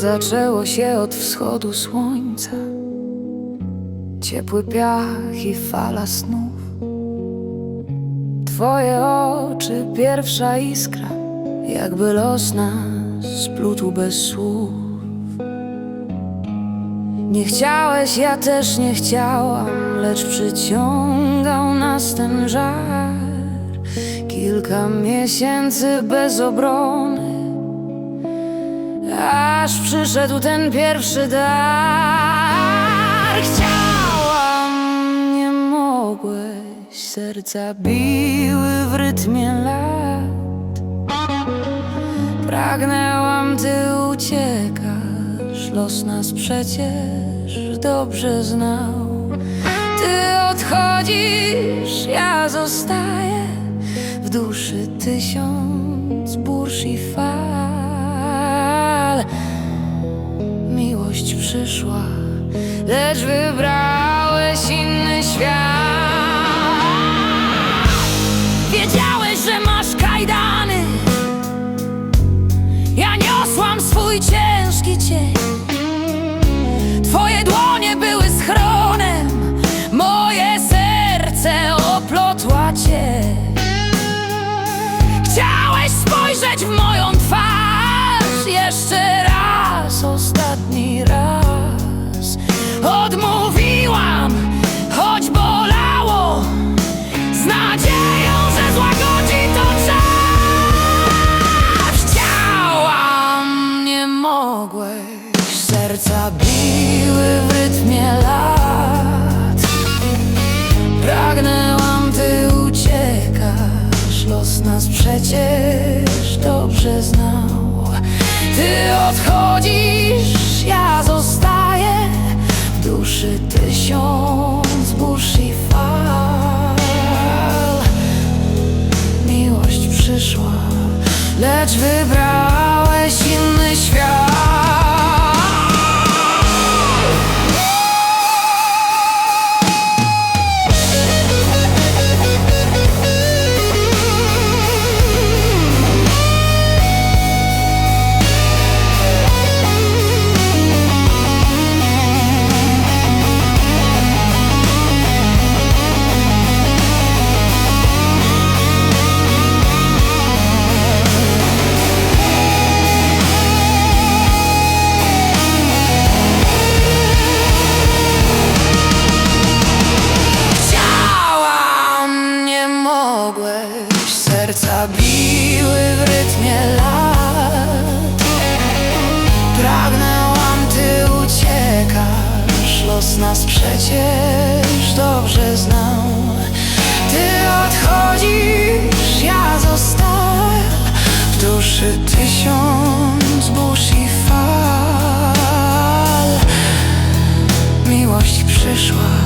Zaczęło się od wschodu słońca. Ciepły piach i fala snów. Twoje oczy, pierwsza iskra. Jakby los nas splótł bez słów. Nie chciałeś, ja też nie chciałam Lecz przyciągał nas ten żar. Kilka miesięcy bez obrony Aż przyszedł ten pierwszy dar. Chciałam, nie mogłeś. Serca biły w rytmie lat. Pragnęłam, ty uciekasz. Los nas przecież dobrze znał. Ty odchodzisz, ja zostaję. W duszy tysiąc burz i fal przyszła, lecz wybrałeś inny świat. Wiedziałeś, że masz kajdany. Ja niosłam swój ciężki cień. Twoje dłonie były schronem. Moje serce oplotła cię. Chciałeś spojrzeć w moją twarz. Jeszcze raz, ostatni raz Odmówiłam, choć bolało Z nadzieją, że złagodzi to czas. Chciałam, nie mogłeś Serca biły w rytmie lat. Pragnęłam, ty uciekasz Los nas przecież dobrze znał. Ty odchodzisz, ja zostaję duszy tysiąc burz i fal. Miłość przyszła, lecz wybrałeś Serca biły w rytmie lat. Pragnęłam, ty uciekasz. Los nas przecież dobrze znał. Ty odchodzisz, ja zostaję W duszy tysiąc burz i fal. Miłość przyszła,